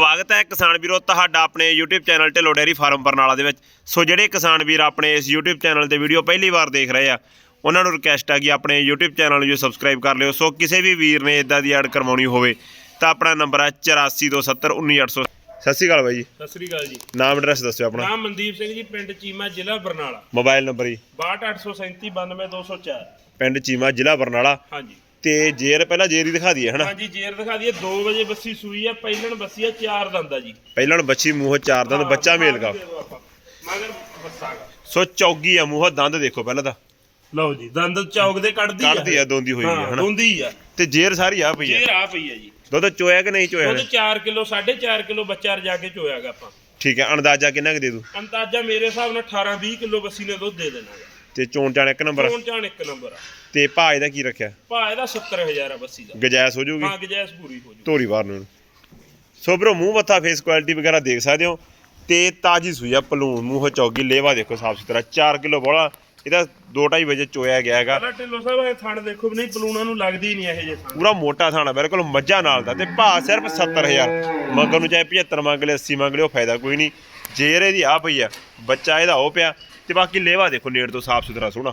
ਸਵਾਗਤ ਹੈ ਕਿਸਾਨ ਵੀਰੋ ਤੁਹਾਡਾ ਆਪਣੇ YouTube channel Dhillon dairy farm Barnala ਦੇ ਵਿੱਚ। ਸੋ ਜਿਹੜੇ ਕਿਸਾਨ ਵੀਰ ਆਪਣੇ ਇਸ YouTube ਚੈਨਲ ਤੇ ਵੀਡੀਓ ਪਹਿਲੀ ਵਾਰ ਦੇਖ ਰਹੇ ਆ ਉਹਨਾਂ ਨੂੰ ਰਿਕਵੈਸਟ ਆ ਕਿ ਆਪਣੇ YouTube ਚੈਨਲ ਨੂੰ ਸਬਸਕ੍ਰਾਈਬ ਕਰ ਲਿਓ। ਸੋ ਕਿਸੇ ਵੀ ਵੀਰ ਨੇ ਇਦਾਂ ਦੀ ਐਡ ਕਰਵਾਉਣੀ ਹੋਵੇ ਤਾਂ ਆਪਣਾ ਨੰਬਰ ਹੈ 8427191800 ਸਤਿ ਸ਼੍ਰੀ ਅਕਾਲ ਬਾਈ ਜੀ। ਸਤਿ ਸ੍ਰੀ ਅਕਾਲ ਜੀ। ਨਾਮ ਐਡਰੈਸ ਦੱਸਿਓ ਆਪਣਾ। ਨਾਮ ਮਨਦੀਪ ਸਿੰਘ ਜੀ ਪਿੰਡ ਚੀਮਾ ਜ਼ਿਲ੍ਹਾ ਬਰਨਾਲਾ। ਮੋਬਾਈਲ ਨੰਬਰ ਜੀ। 62837 92204 ਪਿੰਡ ਚੀਮਾ ਜ਼ਿਲ੍ਹਾ ਬਰਨਾਲਾ। ਹਾਂਜੀ। ਤੇ ਜੇਰ ਪਹਿਲਾਂ ਜੇਰ ਦਿਖਾ ਦਈਏ ਹਨਾ? ਹਾਂਜੀ ਜੇਰ ਦਿਖਾ ਦਈਏ। 2 ਵਜੇ ਬੱਸੀ ਸੂਈ ਆ ਪਹਿਲਣ ਬੱਸੀ ਆ ਚਾਰ ਦੰਦਾ ਜੀ। ਪਹਿਲਾਂ ਬੱਚੀ ਮੂੰਹ ਚਾਰ ਦੰਦ ਬੱਚਾ ਮੇਲ ਗਾ। ਮਗਰ ਬੱਸਾ ਗਾ। ਸੋ ਚੌਗੀ ਆ ਮੂੰਹ ਦੰਦ ਦੇਖੋ ਪਹਿਲਾਂ ਤਾਂ। ਲਓ ਜੀ ਦੰਦ ਚੌਕ ਦੇ ਕੱਢਦੀ ਆ ਕੱਢਦੀ ਆ ਦੋਂਦੀ ਹੋਈ ਹਾਂ ਹਨਾ? ਦੋਂਦੀ ਆ। ਤੇ ਜੇਰ ਸਾਰੀ ਆ ਪਈ ਆ। ਜੇਰ ਆ ਪਈ ਆ ਜੀ। ਦੁੱਧ ਚੋਇਆ ਕਿ ਨਹੀਂ ਚੋਇਆ ਦੁੱਧ 4 ਕਿਲੋ 4.5 ਕਿਲੋ ਬੱਚਾ ਰਜਾ ਕੇ ਚੋਇਆਗਾ ਆਪਾਂ। ਠੀਕ ਹੈ ਅੰਦਾਜ਼ਾ ਕਿੰਨਾ ਕੁ ਦੇ ਦੂ ਅੰਦਾਜ਼ਾ ਮੇਰੇ ਹਿਸਾਬ ਨਾਲ 18 20 ਕਿਲੋ ਬੱਸੀ ਨੇ ਦੁੱਧ ਦੇ ਦੇਣਾ। ਤੇ ਚੋਣ ਚਾਣ ਇੱਕ ਨੰਬਰ ਚੋਣ ਚਾਣ ਇੱਕ ਨੰਬਰ ਆ। ਤੇ ਭਾਅ ਇਹਦਾ ਕੀ ਰੱਖਿਆ? ਭਾ ਇਹਦਾ 70000 ਆ ਬੱਸੀ ਦਾ। ਗਜਾਇਸ ਹੋ ਜਾਊਗੀ ਹਾਂ ਗਜੈਸ ਪੂਰੀ ਹੋ ਜੂ ਧੋਰੀ ਬਾਹਰ ਨੂੰ। ਸੋ ਬਰੋ ਮੂੰਹ ਮੱਥਾ ਫੇਸ ਕੁਆਲਿਟੀ ਵਗੈਰਾ ਦੇਖ ਸਕਦੇ ਹੋ। ਤੇ ਤਾਜੀ ਸੂਈ ਆ ਪਲੂਣ ਮੂੰਹ ਚੌਗੀ ਲੇਵਾ ਦੇਖੋ ਸਾਫ਼ ਸੁਥਰਾ 4 ਕਿਲੋ ਬੋਲਾ। ਇਹਦਾ 2.5 ਵਜੇ ਚੋਇਆ ਗਿਆ ਹੈਗਾ। ਪਹਿਲਾਂ ਢਿੱਲੋਂ ਸਾਹਿਬ ਇਹ ਥਣ ਦੇਖੋ ਵੀ ਨਹੀਂ ਪਲੂਣਾ ਨੂੰ ਲੱਗਦੀ ਨਹੀਂ ਇਹ ਜੇ ਥਣ। ਪੂਰਾ ਮੋਟਾ ਥਾਣਾ ਬਿਲਕੁਲ ਮੱਝਾਂ ਨਾਲ ਦਾ ਤੇ ਭਾਅ ਸਿਰਫ 70000 ਮੰਗਣ ਨੂੰ ਚਾਹੇ 75 ਮੰਗ ਲਿਓ 80 ਮੰਗ ਲਿਓ ਫਾਇਦਾ ਕੋਈ ਨਹੀਂ। ਜੇਰ ਇਹਦੀ ਆ ਪਈ ਆ ਬੱਚਾ ਇਹਦਾ ਉਹ ਪਿਆ ਤੇ ਬਾਕੀ ਲੇਵਾ ਦੇਖੋ ਨੇੜ ਤੋਂ ਸਾਫ਼ ਸੁਥਰਾ ਸੋਹਣਾ।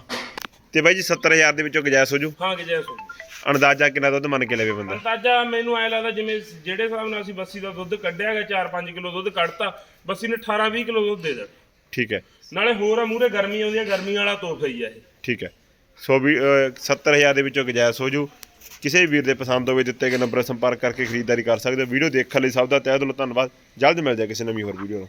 ਤੇ ਬਾਈ ਜੀ 70000 ਦੇ ਵਿੱਚੋਂ ਗਜਾਇਸ ਹੋ ਜੂ? ਹਾਂ ਗਜੈਸ ਹੋ ਜੂ। ਅੰਦਾਜ਼ਾ ਕਿੰਨਾ ਦੁੱਧ ਮੰਨ ਕੇ ਲਵੇ ਬੰਦਾ? ਅੰਦਾਜ਼ਾ ਮੈਨੂੰ ਐ ਲੱਗਦਾ ਜਿਵੇਂ ਜਿਹੜੇ ਹਿਸਾਬ ਨਾਲ ਅਸੀਂ ਬੱਸੀ ਦਾ ਦੁੱਧ ਕੱਢਿਆ ਗਿਆ 4-5 ਕਿਲੋ ਦੁੱਧ ਕੱਢਤਾ ਬੱਸੀ ਨੇ 18-20 ਕਿਲੋ ਦੁੱਧ ਦੇ ਦੇਣਾ ਠੀਕ ਹੈ। ਨਾਲੇ ਹੋਰ ਆ ਮੂਰੇ ਗਰਮੀ ਆਉਂਦੀ ਆ ਗਰਮੀ ਵਾਲਾ ਤੋਹਫਾ ਹੀ ਆ ਇਹ। ਠੀਕ ਹੈ। ਸੋ ਵੀ ਅਹ, 70000 ਦੇ ਵਿੱਚੋਂ ਗਜਾਇਸ ਹੋ ਜੂ ਕਿਸੇ ਵੀ ਵੀਰ ਦੇ ਪਸੰਦ ਹੋਵੇ ਦਿੱਤੇ ਗਏ ਨੰਬਰ ਸੰਪਰਕ ਕਰਕੇ ਖਰੀਦਦਾਰੀ ਕਰ ਸਕਦੇ ਹੋ। ਵੀਡੀਓ ਦੇਖਣ ਲਈ ਸਭ ਦਾ ਤਹਿ ਦਿਲੋਂ ਧੰਨਵਾਦ। ਜਲਦ ਮਿਲ ਜਾਏ ਕਿਸੇ ਨਵੀਂ ਹੋਰ ਵੀਡੀਓ ਨਾਲ।